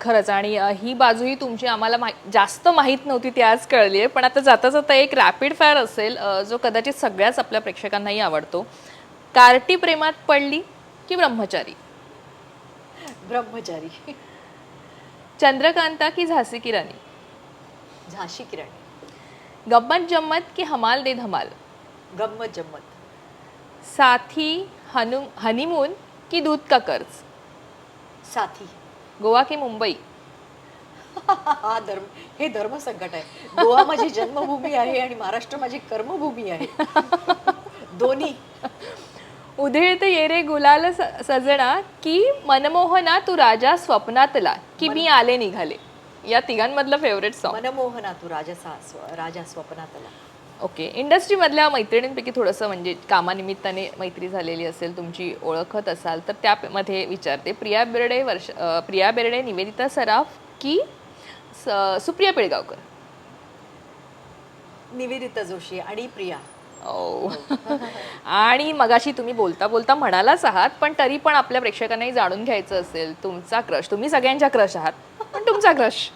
खरंच. आणि ही बाजूही तुमची आम्हाला माहि जास्त माहीत नव्हती ती आज कळली आहे पण आता जाता जाता एक रॅपिड फायर असेल जो कदाचित सगळ्याच आपल्या प्रेक्षकांनाही आवडतो. कार्टी प्रेमात पडली की ब्रह्मचारी? ब्रह्मचारी. चंद्रकांता की झाशी की राणी? झाशी किरण गम्मत जम्मत की हमाल दे धमाल? गंमत जम्मत. साथी हनु हनीमून की दूध का कर्ज? साथी. गोवा की मुंबई? हा धर्म हे धर्म संकट आहे. गोवा माझी जन्मभूमी आहे आणि महाराष्ट्र माझी कर्मभूमी आहे. दोन्ही. उधळते येरे गुलाल स- सजना की मनमोहना तू राजा स्वप्नातला की मी आले निघाले. या तिघांमधलं फेवरेट सॉन्ग मनमोहना तू राजा राजा स्वप्नातला. ओके. इंडस्ट्रीमधल्या मैत्रिणींपैकी थोडंसं म्हणजे कामानिमित्ताने मैत्री झालेली असेल तुमची ओळखत असाल तर त्यामध्ये विचारते. प्रिया बेर्डे वर्ष अं, प्रिया बेर्डे निवेदिता सराफ की स- सुप्रिया पिळगावकर? निवेदिता जोशी आणि प्रिया. ओ. आणि मगाशी तुम्ही बोलता बोलता म्हणालाच आहात पण तरी पण आपल्या प्रेक्षकांनाही जाणून घ्यायचं असेल तुमचा क्रश. तुम्ही सगळ्यांच्या क्रश आहात पण तुमचा क्रश.